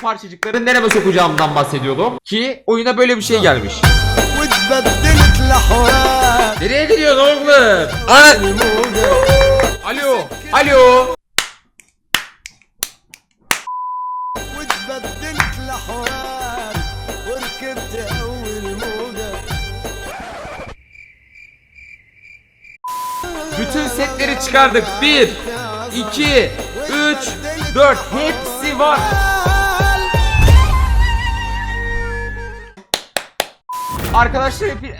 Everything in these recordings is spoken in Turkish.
parçacıkları nereye sokacağımdan bahsediyordum. Ki oyuna böyle bir şey gelmiş. Nereye gidiyorsun oğlum? Ana... Alo. Alo. Bütün setleri çıkardık. 1, 2, 3, 4 hepsi var. Arkadaşlar hepi...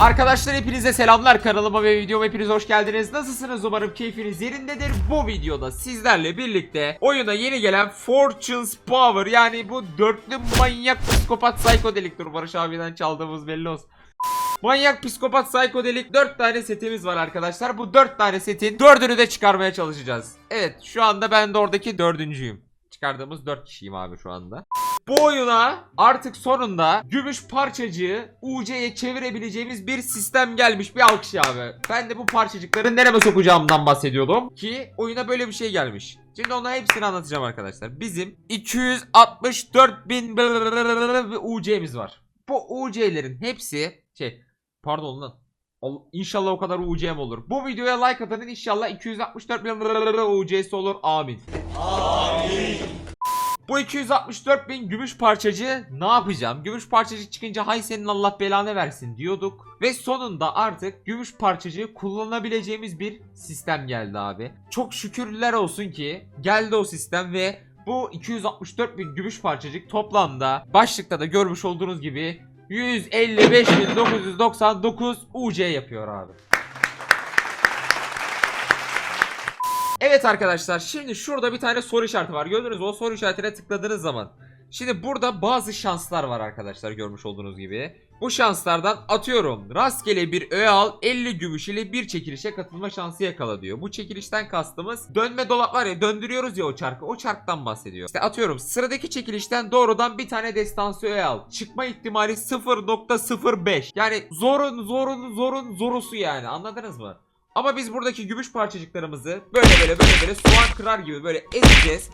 Arkadaşlar hepinize selamlar kanalıma ve videoma hepiniz hoş geldiniz. Nasılsınız umarım keyfiniz yerindedir. Bu videoda sizlerle birlikte oyuna yeni gelen Fortune's Power yani bu dörtlü manyak psikopat psikodelik dur Barış abiden çaldığımız belli olsun. Manyak psikopat psikodelik 4 tane setimiz var arkadaşlar. Bu 4 tane setin 4'ünü de çıkarmaya çalışacağız. Evet şu anda ben de oradaki dördüncüyüm. Çıkardığımız 4 kişiyim abi şu anda. Bu oyuna artık sonunda gümüş parçacığı UC'ye çevirebileceğimiz bir sistem gelmiş. Bir alkış abi. Ben de bu parçacıkları nereme sokacağımdan bahsediyordum. Ki oyuna böyle bir şey gelmiş. Şimdi ona hepsini anlatacağım arkadaşlar. Bizim 264 bin UC'miz var. Bu UC'lerin hepsi şey pardon lan. Al- İnşallah o kadar UC'm olur. Bu videoya like atanın inşallah 264 bin UC'si olur. Amin. Bu 264 bin gümüş parçacı ne yapacağım? Gümüş parçacı çıkınca hay senin Allah belanı versin diyorduk. Ve sonunda artık gümüş parçacığı kullanabileceğimiz bir sistem geldi abi. Çok şükürler olsun ki geldi o sistem ve bu 264 bin gümüş parçacık toplamda başlıkta da görmüş olduğunuz gibi 155.999 UC yapıyor abi. Evet arkadaşlar şimdi şurada bir tane soru işareti var. Gördünüz? O soru işaretine tıkladığınız zaman. Şimdi burada bazı şanslar var arkadaşlar görmüş olduğunuz gibi. Bu şanslardan atıyorum. Rastgele bir öğe al 50 gümüş ile bir çekilişe katılma şansı yakala diyor. Bu çekilişten kastımız dönme dolap var ya döndürüyoruz ya o çarkı. O çarktan bahsediyor. İşte atıyorum sıradaki çekilişten doğrudan bir tane destansı öğe al. Çıkma ihtimali 0.05. Yani zorun zorun zorun zorusu yani anladınız mı? Ama biz buradaki gümüş parçacıklarımızı böyle böyle böyle böyle soğan kırar gibi böyle ezeceğiz.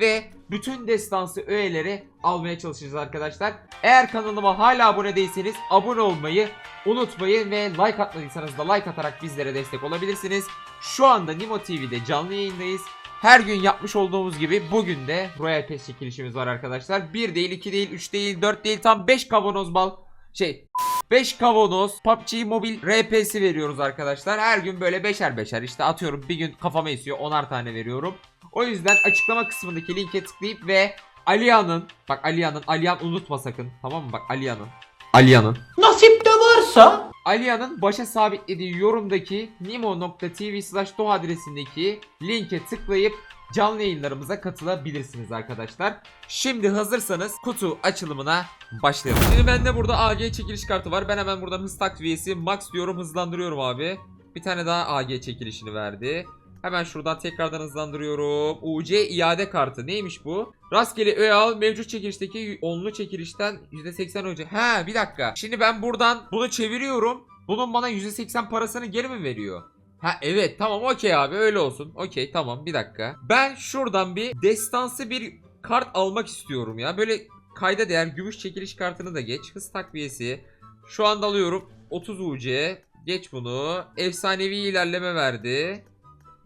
Ve bütün destansı öğeleri almaya çalışacağız arkadaşlar. Eğer kanalıma hala abone değilseniz abone olmayı unutmayın ve like atmadıysanız da like atarak bizlere destek olabilirsiniz. Şu anda Nimo TV'de canlı yayındayız. Her gün yapmış olduğumuz gibi bugün de Royal Pass çekilişimiz var arkadaşlar. 1 değil, 2 değil, 3 değil, 4 değil tam 5 kavanoz bal şey 5 kavanoz PUBG Mobile RP'si veriyoruz arkadaşlar. Her gün böyle beşer beşer işte atıyorum bir gün kafama esiyor 10'ar tane veriyorum. O yüzden açıklama kısmındaki linke tıklayıp ve Aliya'nın bak Aliya'nın Aliyan unutma sakın tamam mı bak Aliya'nın Aliya'nın Nasip de varsa Aliya'nın başa sabitlediği yorumdaki nimo.tv slash doh adresindeki linke tıklayıp canlı yayınlarımıza katılabilirsiniz arkadaşlar. Şimdi hazırsanız kutu açılımına başlayalım. Şimdi bende burada AG çekiliş kartı var. Ben hemen buradan hız takviyesi max diyorum hızlandırıyorum abi. Bir tane daha AG çekilişini verdi. Hemen şuradan tekrardan hızlandırıyorum. UC iade kartı neymiş bu? Rastgele öğe al mevcut çekilişteki onlu çekilişten %80 önce. Ha bir dakika. Şimdi ben buradan bunu çeviriyorum. Bunun bana %80 parasını geri mi veriyor? Ha evet tamam okey abi öyle olsun. Okey tamam bir dakika. Ben şuradan bir destansı bir kart almak istiyorum ya. Böyle kayda değer gümüş çekiliş kartını da geç. Hız takviyesi. Şu anda alıyorum 30 UC. Geç bunu. Efsanevi ilerleme verdi.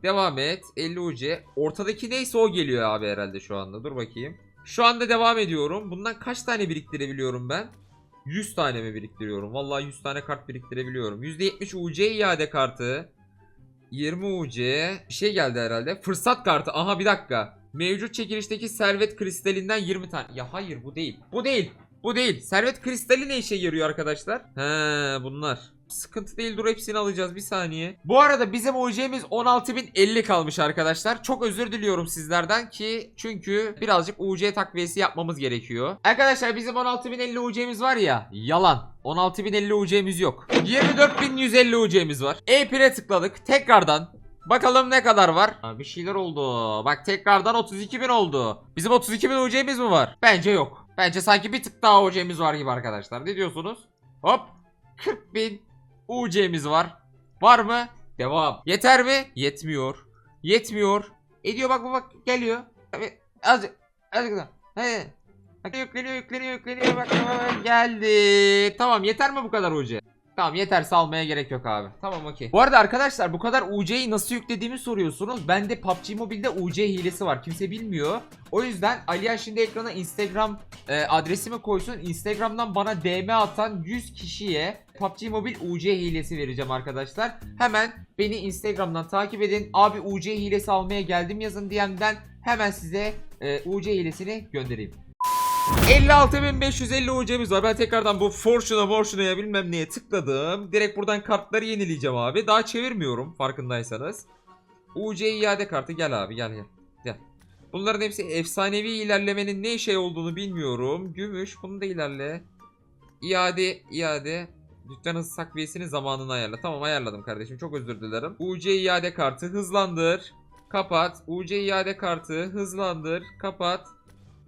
Devam et. 50 UC. Ortadaki neyse o geliyor abi herhalde şu anda. Dur bakayım. Şu anda devam ediyorum. Bundan kaç tane biriktirebiliyorum ben? 100 tane mi biriktiriyorum? Vallahi 100 tane kart biriktirebiliyorum. %70 UC iade kartı. 20 UC. Bir şey geldi herhalde. Fırsat kartı. Aha bir dakika. Mevcut çekilişteki servet kristalinden 20 tane. Ya hayır bu değil. Bu değil. Bu değil. Servet kristali ne işe yarıyor arkadaşlar? He bunlar. Sıkıntı değil dur hepsini alacağız bir saniye. Bu arada bizim UC'miz 16.050 kalmış arkadaşlar. Çok özür diliyorum sizlerden ki çünkü birazcık UC takviyesi yapmamız gerekiyor. Arkadaşlar bizim 16.050 UC'miz var ya yalan. 16.050 UC'miz yok. 24.150 UC'miz var. E-Pir'e tıkladık. Tekrardan Bakalım ne kadar var? Aa, bir şeyler oldu. Bak tekrardan 32.000 oldu. Bizim 32.000 UC'miz mi var? Bence yok. Bence sanki bir tık daha UC'miz var gibi arkadaşlar. Ne diyorsunuz? Hop. 40.000 UC'miz var. Var mı? Devam. Yeter mi? Yetmiyor. Yetmiyor. Ediyor bak bak bak geliyor. Abi azıcık azıcık daha. He. Bak yükleniyor yükleniyor yükleniyor bak bak, geldi. Tamam yeter mi bu kadar UC? Tamam yeter salmaya gerek yok abi. Tamam okey. Bu arada arkadaşlar bu kadar UC'yi nasıl yüklediğimi soruyorsunuz. Bende PUBG Mobile'de UC hilesi var. Kimse bilmiyor. O yüzden Aliya şimdi ekrana Instagram e, adresimi koysun. Instagram'dan bana DM atan 100 kişiye PUBG Mobile UC hilesi vereceğim arkadaşlar. Hemen beni Instagram'dan takip edin. Abi UC hilesi almaya geldim yazın DM'den. Hemen size e, UC hilesini göndereyim. 56.550 UC'miz var. Ben tekrardan bu Fortune'a Fortune'a bilmem neye tıkladım. Direkt buradan kartları yenileyeceğim abi. Daha çevirmiyorum farkındaysanız. UC iade kartı gel abi gel gel. Gel. Bunların hepsi efsanevi ilerlemenin ne şey olduğunu bilmiyorum. Gümüş bunu da ilerle. İade iade. Hız takviyesini zamanını ayarla. Tamam ayarladım kardeşim çok özür dilerim. UC iade kartı hızlandır. Kapat. UC iade kartı hızlandır. Kapat.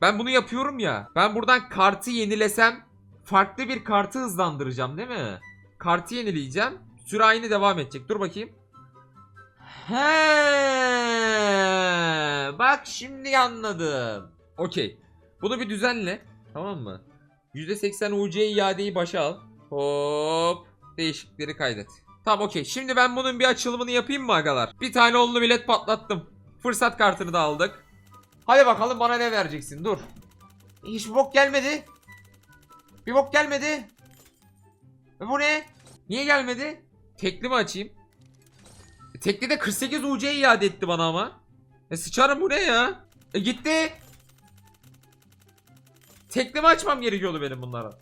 Ben bunu yapıyorum ya. Ben buradan kartı yenilesem farklı bir kartı hızlandıracağım değil mi? Kartı yenileyeceğim. Süre aynı devam edecek. Dur bakayım. He, bak şimdi anladım. Okey. Bunu bir düzenle. Tamam mı? %80 UC iadeyi başa al. Hop. Değişiklikleri kaydet. Tamam okey. Şimdi ben bunun bir açılımını yapayım mı agalar? Bir tane onlu bilet patlattım. Fırsat kartını da aldık. Hadi bakalım bana ne vereceksin dur. Hiç bok gelmedi. Bir bok gelmedi. E bu ne? Niye gelmedi? Tekli mi açayım? E, tekli de 48 UC iade etti bana ama. E sıçarım bu ne ya? E gitti. Tekli mi açmam gerekiyordu benim bunlara?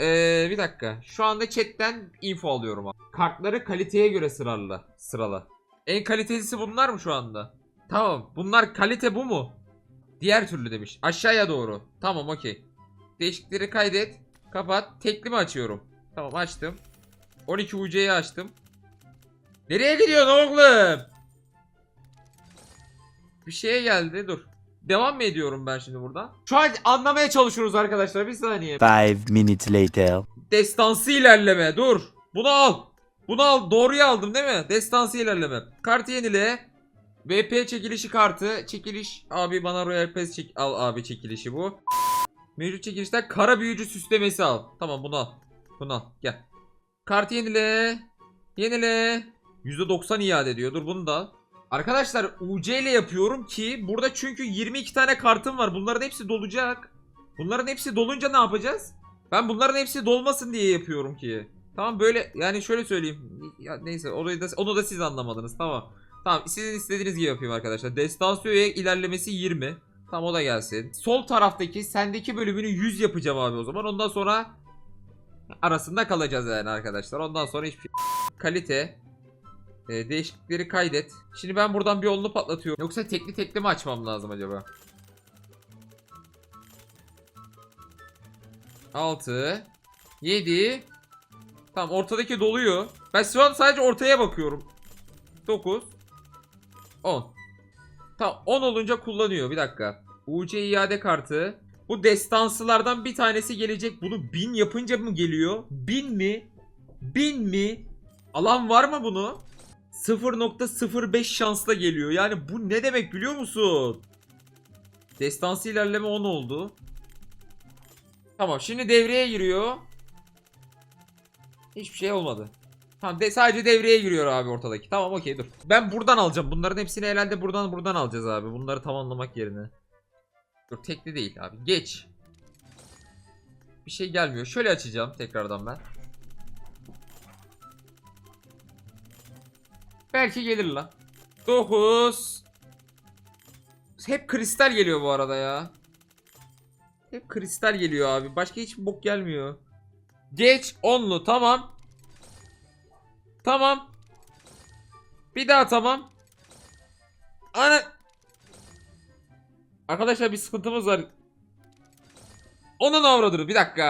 Ee, bir dakika. Şu anda chatten info alıyorum. abi. Kartları kaliteye göre sırala. Sırala. En kalitelisi bunlar mı şu anda? Tamam. Bunlar kalite bu mu? Diğer türlü demiş. Aşağıya doğru. Tamam okey. Değişiklikleri kaydet. Kapat. Tekli mi açıyorum? Tamam açtım. 12 UC'yi açtım. Nereye gidiyorsun oğlum? Bir şeye geldi. Dur. Devam mı ediyorum ben şimdi buradan? Şu an anlamaya çalışıyoruz arkadaşlar. Bir saniye. Five minutes later. Destansı ilerleme. Dur. Bunu al. Bunu al. Doğruyu aldım değil mi? Destansı ilerleme. Kartı yenile. VP çekilişi kartı. Çekiliş. Abi bana Royal Pass çek al abi çekilişi bu. Mevcut çekilişten kara büyücü süslemesi al. Tamam bunu al. Bunu al. Gel. Kartı yenile. Yenile. %90 iade ediyor. Dur bunu da al. Arkadaşlar UC ile yapıyorum ki burada çünkü 22 tane kartım var. Bunların hepsi dolacak. Bunların hepsi dolunca ne yapacağız? Ben bunların hepsi dolmasın diye yapıyorum ki. Tamam böyle yani şöyle söyleyeyim. Ya neyse orayı da onu da siz anlamadınız. Tamam. Tamam sizin istediğiniz gibi yapayım arkadaşlar. Destansiyoya ilerlemesi 20. Tamam o da gelsin. Sol taraftaki sendeki bölümünü 100 yapacağım abi o zaman. Ondan sonra arasında kalacağız yani arkadaşlar. Ondan sonra hiçbir şey. Kalite. Ee, değişiklikleri kaydet. Şimdi ben buradan bir yolunu patlatıyorum. Yoksa tekli tekli mi açmam lazım acaba? 6 7 Tamam ortadaki doluyor. Ben şu an sadece ortaya bakıyorum. 9 10 Tamam 10 olunca kullanıyor. Bir dakika. UC iade kartı. Bu destansılardan bir tanesi gelecek. Bunu 1000 yapınca mı geliyor? 1000 mi? 1000 mi? Alan var mı bunu? 0.05 şansla geliyor. Yani bu ne demek biliyor musun? Destansı ilerleme 10 oldu. Tamam şimdi devreye giriyor. Hiçbir şey olmadı. Tamam de, sadece devreye giriyor abi ortadaki. Tamam okey dur. Ben buradan alacağım. Bunların hepsini herhalde buradan buradan alacağız abi. Bunları tamamlamak yerine. Dur tekli değil abi. Geç. Bir şey gelmiyor. Şöyle açacağım tekrardan ben. Belki gelir lan. 9 Hep kristal geliyor bu arada ya. Hep kristal geliyor abi. Başka hiçbir bok gelmiyor. Geç onlu tamam. Tamam. Bir daha tamam. Ana. Arkadaşlar bir sıkıntımız var. Onun avradır. Bir dakika.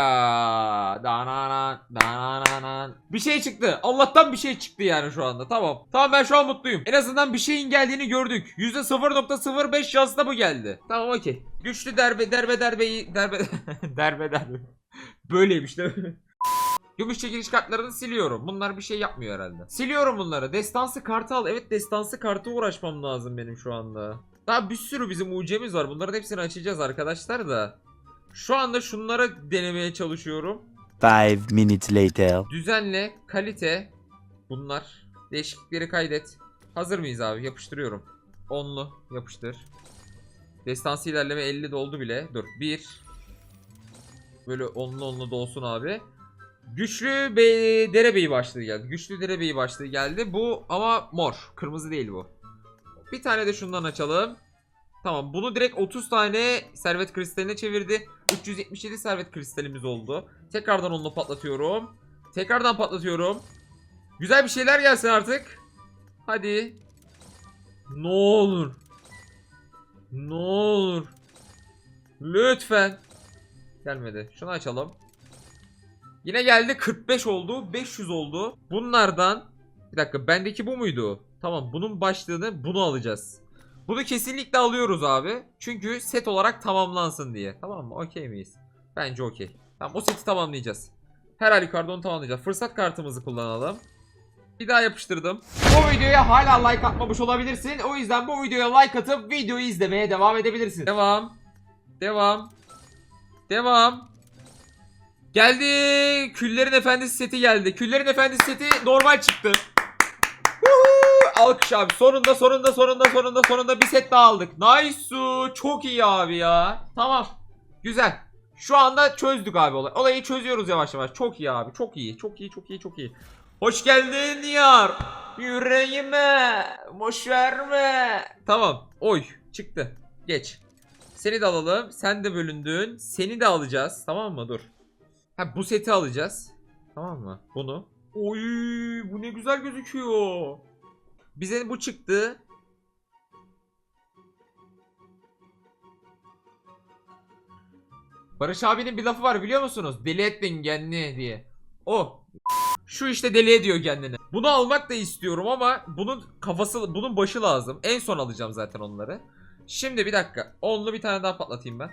Dananan, dananan. Bir şey çıktı. Allah'tan bir şey çıktı yani şu anda. Tamam. Tamam ben şu an mutluyum. En azından bir şeyin geldiğini gördük. %0.05 şansla bu geldi. Tamam okey. Güçlü derbe derbe derbeyi derbe derbe derbe. Böyleymiş değil mi? Gümüş çekiliş kartlarını siliyorum. Bunlar bir şey yapmıyor herhalde. Siliyorum bunları. Destansı kartı al. Evet destansı kartı uğraşmam lazım benim şu anda. Daha bir sürü bizim UC'miz var. Bunların hepsini açacağız arkadaşlar da. Şu anda şunları denemeye çalışıyorum. Five minutes later. Düzenle, kalite. Bunlar. Değişiklikleri kaydet. Hazır mıyız abi? Yapıştırıyorum. Onlu yapıştır. Destansı ilerleme 50 doldu bile. Dur. 1. Böyle onlu onlu dolsun abi. Güçlü be derebeyi başlığı geldi. Güçlü derebeyi başlığı geldi. Bu ama mor. Kırmızı değil bu. Bir tane de şundan açalım. Tamam bunu direkt 30 tane servet kristaline çevirdi. 377 servet kristalimiz oldu. Tekrardan onu patlatıyorum. Tekrardan patlatıyorum. Güzel bir şeyler gelsin artık. Hadi. Ne olur. Ne olur. Lütfen. Gelmedi. Şunu açalım. Yine geldi 45 oldu. 500 oldu. Bunlardan bir dakika bendeki bu muydu? Tamam bunun başlığını bunu alacağız. Bunu kesinlikle alıyoruz abi. Çünkü set olarak tamamlansın diye. Tamam mı? Okey miyiz? Bence okey. Tamam o seti tamamlayacağız. Her halükarda onu tamamlayacağız. Fırsat kartımızı kullanalım. Bir daha yapıştırdım. Bu videoya hala like atmamış olabilirsin. O yüzden bu videoya like atıp videoyu izlemeye devam edebilirsin. Devam. Devam. Devam. Geldi. Küllerin Efendisi seti geldi. Küllerin Efendisi seti normal çıktı. Alkış abi. Sonunda sonunda sonunda sonunda sonunda bir set daha aldık. Nice. Çok iyi abi ya. Tamam. Güzel. Şu anda çözdük abi olay. Olayı çözüyoruz yavaş yavaş. Çok iyi abi. Çok iyi. Çok iyi. Çok iyi. Çok iyi. Hoş geldin yar. Yüreğime. Boş verme. Tamam. Oy. Çıktı. Geç. Seni de alalım. Sen de bölündün. Seni de alacağız. Tamam mı? Dur. Ha bu seti alacağız. Tamam mı? Bunu. Oy bu ne güzel gözüküyor. Bize bu çıktı. Barış abinin bir lafı var biliyor musunuz? Deli ettin kendini diye. O. Şu işte deli ediyor kendini. Bunu almak da istiyorum ama bunun kafası, bunun başı lazım. En son alacağım zaten onları. Şimdi bir dakika. Onlu bir tane daha patlatayım ben.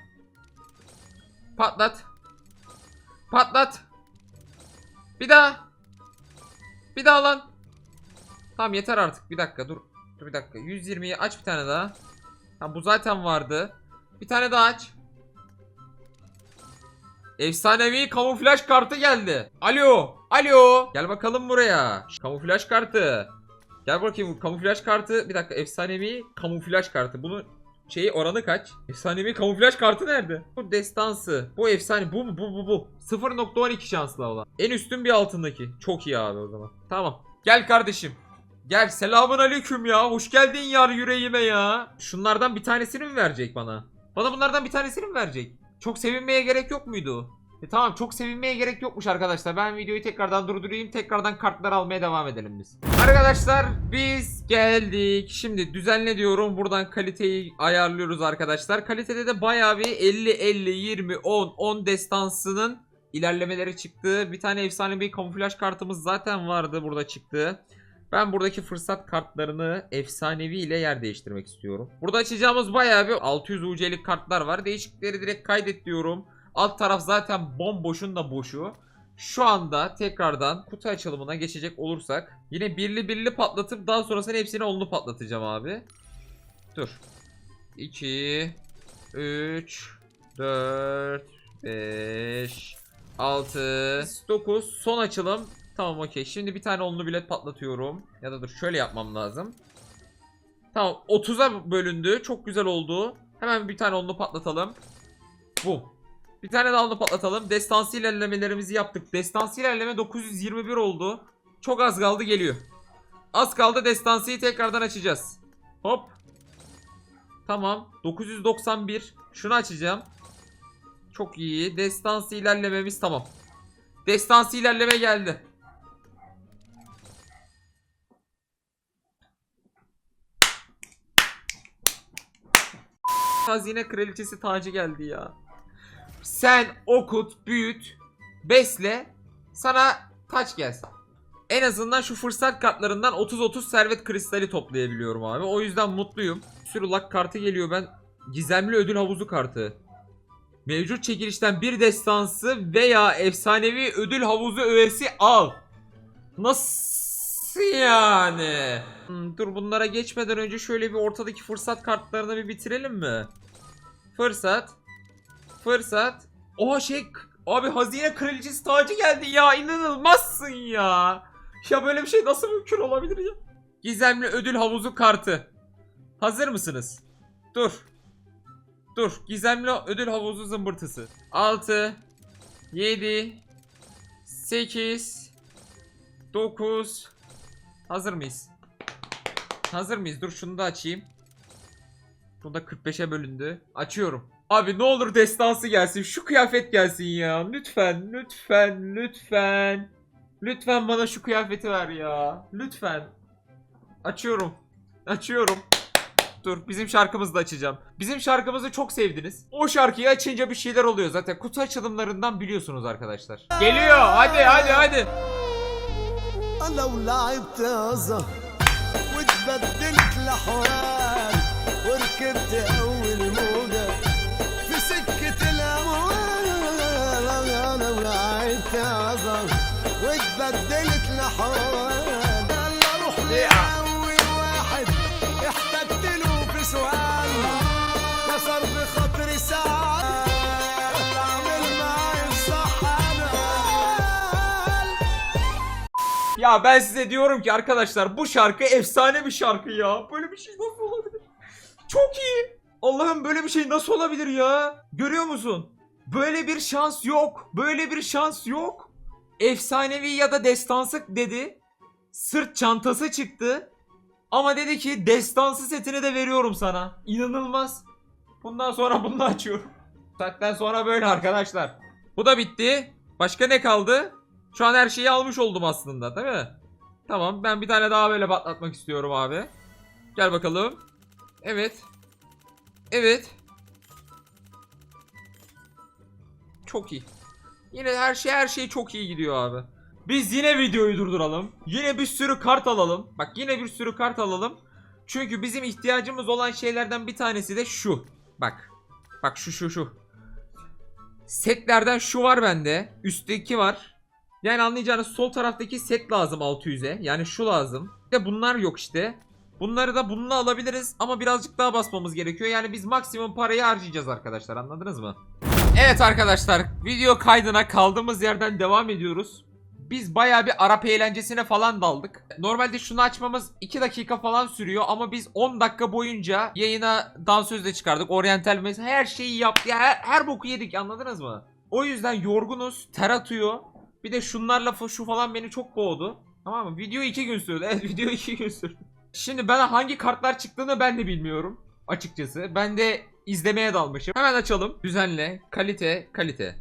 Patlat. Patlat. Bir daha. Bir daha lan. Tamam yeter artık. Bir dakika dur. Dur bir dakika. 120'yi aç bir tane daha. Ha bu zaten vardı. Bir tane daha aç. Efsanevi kamuflaj kartı geldi. Alo. Alo. Gel bakalım buraya. Kamuflaj kartı. Gel bakayım kamuflaj kartı. Bir dakika efsanevi kamuflaj kartı. Bunun şeyi oranı kaç? Efsanevi kamuflaj kartı nerede? Bu destansı. Bu efsane. Bu bu bu bu bu. 0.12 şanslı olan. En üstün bir altındaki. Çok iyi abi o zaman. Tamam. Gel kardeşim. Gel selamun aleyküm ya. Hoş geldin yar yüreğime ya. Şunlardan bir tanesini mi verecek bana? Bana bunlardan bir tanesini mi verecek? Çok sevinmeye gerek yok muydu? E tamam çok sevinmeye gerek yokmuş arkadaşlar. Ben videoyu tekrardan durdurayım. Tekrardan kartları almaya devam edelim biz. Arkadaşlar biz geldik. Şimdi düzenle diyorum. Buradan kaliteyi ayarlıyoruz arkadaşlar. Kalitede de bayağı bir 50 50 20 10 10 destansının ilerlemeleri çıktı. Bir tane efsane bir kamuflaj kartımız zaten vardı burada çıktı. Ben buradaki fırsat kartlarını efsanevi ile yer değiştirmek istiyorum. Burada açacağımız bayağı bir 600 UC'lik kartlar var. Değişiklikleri direkt kaydet diyorum. Alt taraf zaten bomboşun da boşu. Şu anda tekrardan kutu açılımına geçecek olursak yine birli birli patlatıp daha sonrasında hepsini onlu patlatacağım abi. Dur. 2 3 4 5 6 9 son açılım. Tamam okey. Şimdi bir tane onlu bilet patlatıyorum. Ya da dur şöyle yapmam lazım. Tamam 30'a bölündü. Çok güzel oldu. Hemen bir tane onlu patlatalım. Bu. Bir tane daha onlu patlatalım. Destansı ilerlemelerimizi yaptık. Destansı ilerleme 921 oldu. Çok az kaldı geliyor. Az kaldı destansıyı tekrardan açacağız. Hop. Tamam. 991. Şunu açacağım. Çok iyi. Destansı ilerlememiz tamam. Destansı ilerleme geldi. Hazine kraliçesi tacı geldi ya. Sen okut, büyüt, besle. Sana taç gelsin. En azından şu fırsat kartlarından 30-30 servet kristali toplayabiliyorum abi. O yüzden mutluyum. Bir sürü luck kartı geliyor ben. Gizemli ödül havuzu kartı. Mevcut çekilişten bir destansı veya efsanevi ödül havuzu öğesi al. Nasıl yani? Hmm, dur bunlara geçmeden önce şöyle bir ortadaki fırsat kartlarını bir bitirelim mi? Fırsat. Fırsat. Oha şey abi hazine kraliçesi tacı geldi ya inanılmazsın ya. Ya böyle bir şey nasıl mümkün olabilir ya? Gizemli ödül havuzu kartı. Hazır mısınız? Dur. Dur. Gizemli ödül havuzu zımbırtısı. 6 7 8 9 Hazır mıyız? Hazır mıyız? Dur şunu da açayım. Bunda 45'e bölündü. Açıyorum. Abi ne olur destansı gelsin. Şu kıyafet gelsin ya. Lütfen, lütfen, lütfen. Lütfen bana şu kıyafeti ver ya. Lütfen. Açıyorum. Açıyorum. Dur bizim şarkımızı da açacağım. Bizim şarkımızı çok sevdiniz. O şarkıyı açınca bir şeyler oluyor zaten. Kutu açılımlarından biliyorsunuz arkadaşlar. Geliyor. Hadi hadi hadi. لو لعبت زهر واتبدلت لحوار وركبت أول موجة في سكة الأموال. لو لعبت زهر واتبدلت لحوار يلا روح لأول واحد احتجت له في سؤال. كسر Ya ben size diyorum ki arkadaşlar bu şarkı efsane bir şarkı ya. Böyle bir şey nasıl olabilir? Çok iyi. Allah'ım böyle bir şey nasıl olabilir ya? Görüyor musun? Böyle bir şans yok. Böyle bir şans yok. Efsanevi ya da destansı dedi. Sırt çantası çıktı. Ama dedi ki destansı setini de veriyorum sana. İnanılmaz. Bundan sonra bunu açıyorum. Saatten sonra böyle arkadaşlar. Bu da bitti. Başka ne kaldı? Şu an her şeyi almış oldum aslında değil mi? Tamam ben bir tane daha böyle patlatmak istiyorum abi. Gel bakalım. Evet. Evet. Çok iyi. Yine her şey her şey çok iyi gidiyor abi. Biz yine videoyu durduralım. Yine bir sürü kart alalım. Bak yine bir sürü kart alalım. Çünkü bizim ihtiyacımız olan şeylerden bir tanesi de şu. Bak. Bak şu şu şu. Setlerden şu var bende. Üstteki var. Yani anlayacağınız sol taraftaki set lazım 600'e. Yani şu lazım. De bunlar yok işte. Bunları da bununla alabiliriz ama birazcık daha basmamız gerekiyor. Yani biz maksimum parayı harcayacağız arkadaşlar anladınız mı? Evet arkadaşlar video kaydına kaldığımız yerden devam ediyoruz. Biz bayağı bir Arap eğlencesine falan daldık. Normalde şunu açmamız 2 dakika falan sürüyor ama biz 10 dakika boyunca yayına dansözle çıkardık. Oryantal mes her şeyi yaptık. Ya Her, her boku yedik anladınız mı? O yüzden yorgunuz, ter atıyor. Bir de şunlarla şu falan beni çok boğdu. Tamam mı? Video 2 gün sürdü. Evet video 2 gün sürdü. Şimdi bana hangi kartlar çıktığını ben de bilmiyorum. Açıkçası. Ben de izlemeye dalmışım. Hemen açalım. Düzenle. Kalite. Kalite.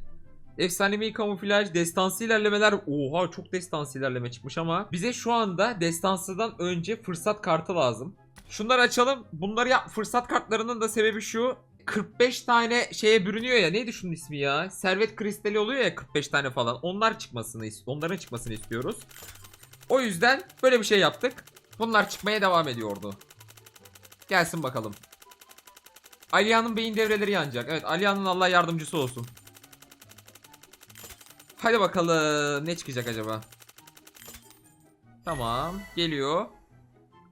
Efsanevi kamuflaj, destansı ilerlemeler. Oha çok destansı ilerleme çıkmış ama bize şu anda destansıdan önce fırsat kartı lazım. Şunları açalım. Bunları ya fırsat kartlarının da sebebi şu. 45 tane şeye bürünüyor ya. Neydi şunun ismi ya? Servet kristali oluyor ya 45 tane falan. Onlar çıkmasını ist- onların çıkmasını istiyoruz. O yüzden böyle bir şey yaptık. Bunlar çıkmaya devam ediyordu. Gelsin bakalım. Aliyan'ın beyin devreleri yanacak. Evet Aliyan'ın Allah yardımcısı olsun. Hadi bakalım ne çıkacak acaba? Tamam geliyor.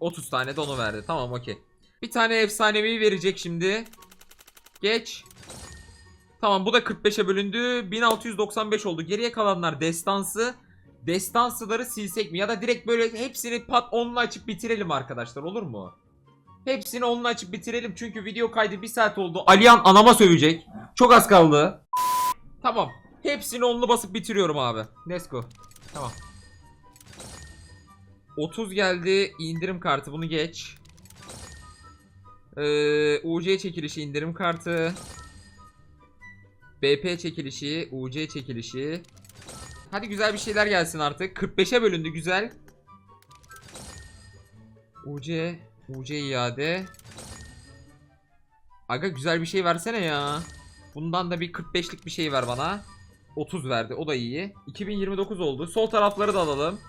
30 tane de onu verdi. Tamam okey. Bir tane efsanevi verecek şimdi. Geç. Tamam bu da 45'e bölündü. 1695 oldu. Geriye kalanlar destansı. Destansıları silsek mi? Ya da direkt böyle hepsini pat onunla açıp bitirelim arkadaşlar olur mu? Hepsini onunla açıp bitirelim çünkü video kaydı 1 saat oldu. Aliyan anama sövecek. Çok az kaldı. Tamam. Hepsini onlu basıp bitiriyorum abi. Let's go. Tamam. 30 geldi. indirim kartı bunu geç. Ee, UC çekilişi indirim kartı. BP çekilişi, UC çekilişi. Hadi güzel bir şeyler gelsin artık. 45'e bölündü güzel. UC, UC iade. Aga güzel bir şey versene ya. Bundan da bir 45'lik bir şey ver bana. 30 verdi o da iyi. 2029 oldu. Sol tarafları da alalım.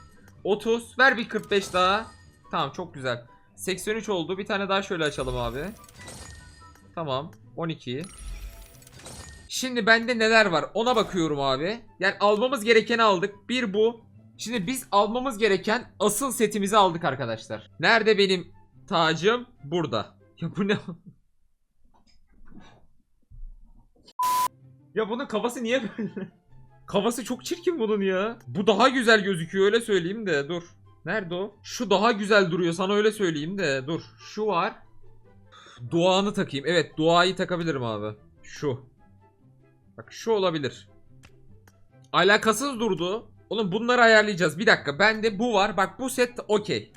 30 ver bir 45 daha. Tamam çok güzel. 83 oldu. Bir tane daha şöyle açalım abi. Tamam. 12. Şimdi bende neler var ona bakıyorum abi. Yani almamız gerekeni aldık. Bir bu. Şimdi biz almamız gereken asıl setimizi aldık arkadaşlar. Nerede benim tacım? Burada. Ya bu ne? ya bunun kafası niye böyle? Kafası çok çirkin bunun ya. Bu daha güzel gözüküyor öyle söyleyeyim de dur. Nerede o? Şu daha güzel duruyor sana öyle söyleyeyim de dur. Şu var. Duağını takayım. Evet duayı takabilirim abi. Şu. Bak şu olabilir. Alakasız durdu. Oğlum bunları ayarlayacağız. Bir dakika. Bende bu var. Bak bu set okey.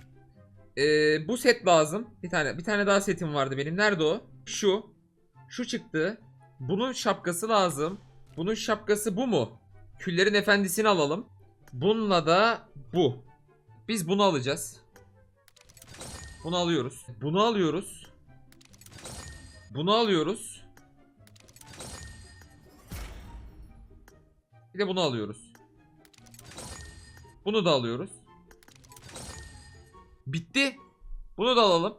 Ee, bu set lazım. Bir tane bir tane daha setim vardı benim. Nerede o? Şu. Şu çıktı. Bunun şapkası lazım. Bunun şapkası bu mu? Küllerin efendisini alalım. Bununla da bu. Biz bunu alacağız. Bunu alıyoruz. Bunu alıyoruz. Bunu alıyoruz. Bir de bunu alıyoruz. Bunu da alıyoruz. Bitti. Bunu da alalım.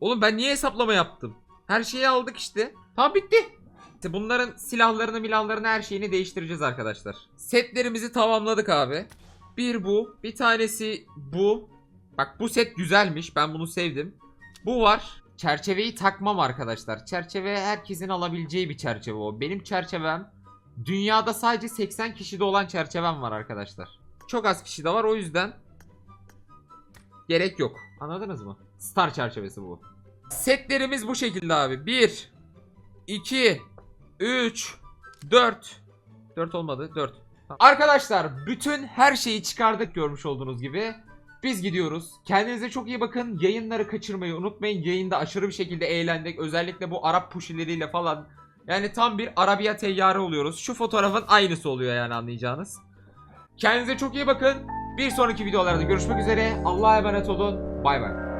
Oğlum ben niye hesaplama yaptım? Her şeyi aldık işte. Tamam bitti. İşte bunların silahlarını milahlarını her şeyini değiştireceğiz arkadaşlar. Setlerimizi tamamladık abi. Bir bu. Bir tanesi bu. Bak bu set güzelmiş. Ben bunu sevdim. Bu var. Çerçeveyi takmam arkadaşlar. Çerçeve herkesin alabileceği bir çerçeve o. Benim çerçevem dünyada sadece 80 kişide olan çerçevem var arkadaşlar. Çok az kişi de var o yüzden gerek yok. Anladınız mı? Star çerçevesi bu. Setlerimiz bu şekilde abi. 1 2 3 4 4 olmadı 4 Arkadaşlar bütün her şeyi çıkardık görmüş olduğunuz gibi. Biz gidiyoruz. Kendinize çok iyi bakın. Yayınları kaçırmayı unutmayın. Yayında aşırı bir şekilde eğlendik. Özellikle bu Arap puşileriyle falan. Yani tam bir Arabiya teyyarı oluyoruz. Şu fotoğrafın aynısı oluyor yani anlayacağınız. Kendinize çok iyi bakın. Bir sonraki videolarda görüşmek üzere. Allah'a emanet olun. Bay bay.